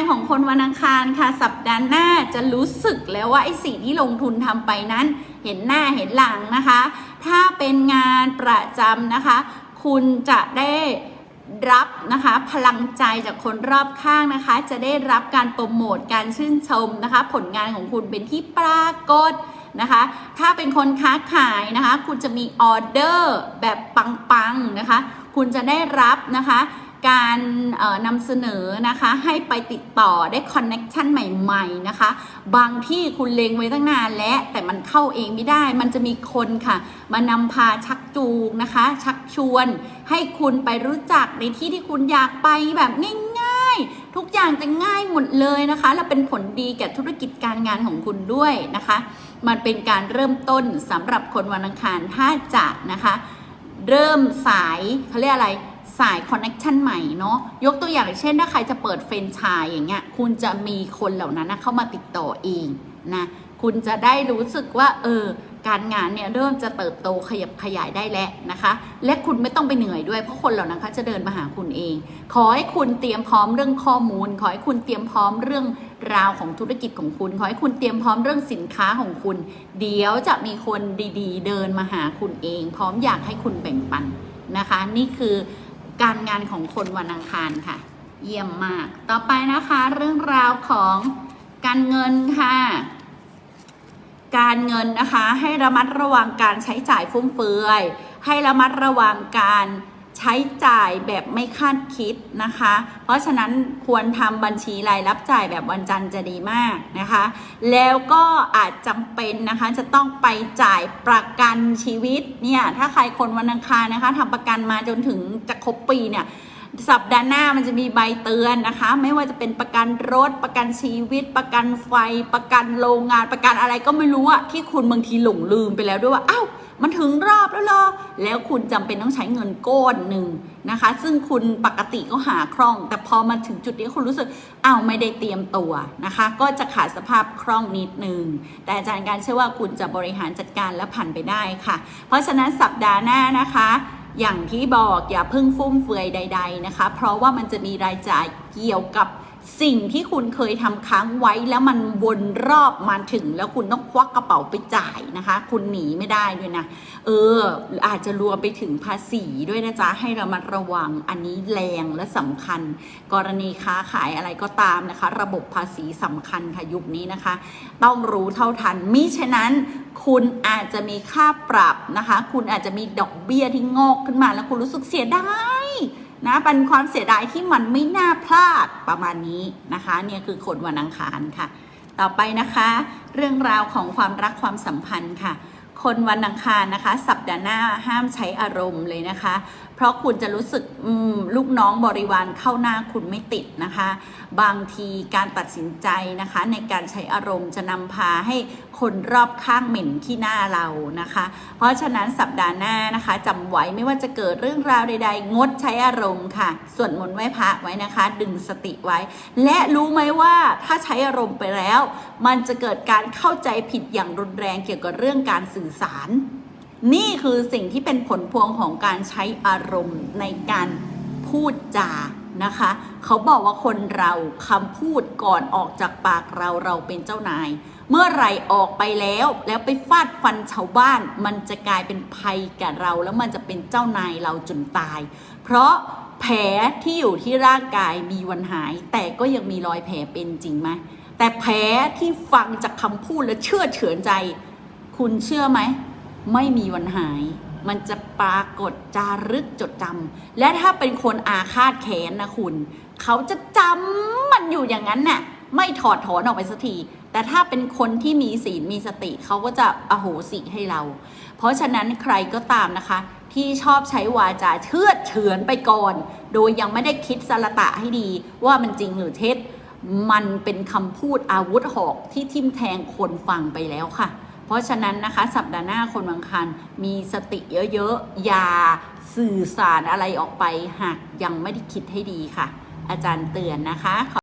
านของคนวันอังคารค่ะ สัปดาห์หน้าจะรู้สึกแล้วว่าไอ้สิ่งที่ลงทุนทำไปนั้น เห็นหน้าเห็นหลังนะคะ ถ้าเป็นงานประจำนะคะ คุณจะได้รับนะคะพลังใจจากคนรอบข้างนะคะ จะได้รับการโปรโมทการชื่นชมนะคะ ผลงานของคุณเป็นที่ปรากฏนะคะ ถ้าเป็นคนค้าขายนะคะ คุณจะมีออเดอร์แบบปังๆนะคะ คุณจะได้รับนะคะ การนำเสนอนะคะให้ไปติดต่อได้คอนเน็ชันใหม่ๆนะคะ บางที่คุณเลงไว้ตั้งนานแล้วแต่มันเข้าเองไม่ได้ มันจะมีคนค่ะ มานำพาชักจูงนะคะ ชักชวน ให้คุณไปรู้จักในที่ที่คุณอยากไปแบบง่ายๆ ทุกอย่างจะง่ายหมดเลยนะคะ และเป็นผลดีแก่ธุรกิจการงานของคุณด้วยนะคะ มันเป็นการเริ่มต้นสำหรับคนวันอังคารถ้าจะนะคะ เริ่มสายเขาเรียกอะไร สายคอนเน็ชันใหม่เนาะยกตัวอย่างเช่น ถ้าใครจะเปิดเฟรนไชส์อย่างเงี้ยคุณจะมีคนเหล่านั้นนะเข้ามาติดต่อเองนะคุณจะได้รู้สึกว่าเออการงานเนี่ยเริ่มจะเติบโตขยับขยายได้แล้วนะคะ และคุณไม่ต้องไปเหนื่อยด้วยเพราะคนเหล่านั้นเขาจะเดินมาหาคุณเอง ขอให้คุณเตรียมพร้อมเรื่องข้อมูล ขอให้คุณเตรียมพร้อมเรื่องราวของธุรกิจของคุณ ขอให้คุณเตรียมพร้อมเรื่องสินค้าของคุณ เดี๋ยวจะมีคนดีๆ เดินมาหาคุณเอง พร้อมอยากให้คุณแบ่งปันนะคะ นี่คือ การงานของคนวันอังคารค่ะ เยี่ยมมาก ต่อไปนะคะ เรื่องราวของการเงินค่ะ การเงินนะคะ ให้ระมัดระวังการใช้จ่ายฟุ่มเฟือย ให้ระมัดระวังการ ใช้จ่ายแบบไม่คาดคิดนะคะ เพราะฉะนั้นควรทำบัญชีรายรับจ่ายแบบวันจันทร์จะดีมากนะคะ แล้วก็อาจจำเป็นนะคะจะต้องไปจ่ายประกันชีวิตเนี่ยถ้าใครคนวันอังคารนะคะทำประกันมาจนถึงจะครบปีเนี่ยสัปดาห์หน้ามันจะมีใบเตือนนะคะ ไม่ว่าจะเป็นประกันรถประกันชีวิต ประกันไฟ ประกันโรงงานประกันอะไรก็ไม่รู้อะที่คุณบางทีหลงลืมไปแล้วด้วยว่าอ้า มันถึงรอบแล้วเหรอแล้วคุณจำเป็นต้องใช้เงินก้อนหนึ่งนะคะ ซึ่งคุณปกติก็หาคล่อง แต่พอมาถึงจุดนี้คุณรู้สึกอ้าวไม่ได้เตรียมตัวนะคะ ก็จะขาดสภาพคล่องนิดนึง แต่อาจารย์การเชื่อว่าคุณจะบริหารจัดการและผ่านไปได้ค่ะ เพราะฉะนั้นสัปดาห์หน้านะคะอย่างที่บอกอย่าเพิ่งฟุ่มเฟือยใด ๆนะคะ เพราะว่ามันจะมีรายจ่ายเกี่ยวกับ สิ่งที่คุณเคยทำค้างไว้แล้วมันวนรอบมาถึง แล้วคุณต้องควักกระเป๋าไปจ่ายนะคะ คุณหนีไม่ได้ด้วยนะ เออ อาจจะรวมไปถึงภาษีด้วยนะจ๊ะ ให้ระมัดระวังอันนี้แรงและสำคัญ กรณีค้าขายอะไรก็ตามนะคะ ระบบภาษีสำคัญค่ะยุคนี้นะคะ ต้องรู้เท่าทันมิฉะนั้นคุณอาจจะมีค่าปรับนะคะ คุณอาจจะมีดอกเบี้ยที่งอกขึ้นมาแล้วคุณรู้สึกเสียดาย นะเป็นความเสียดายที่มันไม่น่าพลาดประมาณนี้นะคะเนี่ยคือคนวันอังคารค่ะ ต่อไปนะคะ เรื่องราวของความรักความสัมพันธ์ค่ะ คนวันอังคารนะคะ สัปดาห์หน้าห้ามใช้อารมณ์เลยนะคะ เพราะคุณจะรู้สึกลูกน้องบริวารเข้าหน้าคุณไม่ติดนะคะ บางทีการตัดสินใจนะคะ ในการใช้อารมณ์จะนำพาให้คนรอบข้างเหม็นขี้หน้าเรานะคะ เพราะฉะนั้นสัปดาห์หน้านะคะจำไว้ไม่ว่าจะเกิดเรื่องราวใด ๆ งดใช้อารมณ์ค่ะส่วนมนต์ไหว้พระไว้นะคะ ดึงสติไว้ และรู้ไหมว่าถ้าใช้อารมณ์ไปแล้ว มันจะเกิดการเข้าใจผิดอย่างรุนแรงเกี่ยวกับเรื่องการสื่อสาร นี่คือสิ่งที่เป็นผลพวงของการใช้อารมณ์ในการพูดจานะคะ เขาบอกว่าคนเราคำพูดก่อนออกจากปากเราเราเป็นเจ้านาย เมื่อไรออกไปแล้วแล้วไปฟาดฟันชาวบ้าน มันจะกลายเป็นภัยแก่เราแล้วมันจะเป็นเจ้านายเราจนตาย เพราะแผลที่อยู่ที่ร่างกายมีวันหาย แต่ก็ยังมีรอยแผลเป็นจริงไหมแต่แผลที่ฟังจากคำพูดและเชื่อเฉือนใจ คุณเชื่อไหม ไม่มีวันหาย มันจะปรากฏจารึกจดจำและถ้าเป็นคนอาฆาตแค้นนะคุณ เขาจะจำมันอยู่อย่างนั้นน่ะไม่ถอดถอนออกไปสักทีแต่ถ้าเป็นคนที่มีศีลมีสติเขาก็จะอโหสิให้เรา เพราะฉะนั้นใครก็ตามนะคะ ที่ชอบใช้วาจาเชื่อเฉือนไปก่อน โดยยังไม่ได้คิดสละตะให้ดี ว่ามันจริงหรือเท็จ มันเป็นคำพูดอาวุธหอกที่ทิ่มแทงคนฟังไปแล้วค่ะ เพราะฉะนั้นนะคะสัปดาห์หน้าคนบางคันมีสติเยอะๆ อย่าสื่อสารอะไรออกไปหากยังไม่ได้คิดให้ดีค่ะ อาจารย์เตือนนะคะ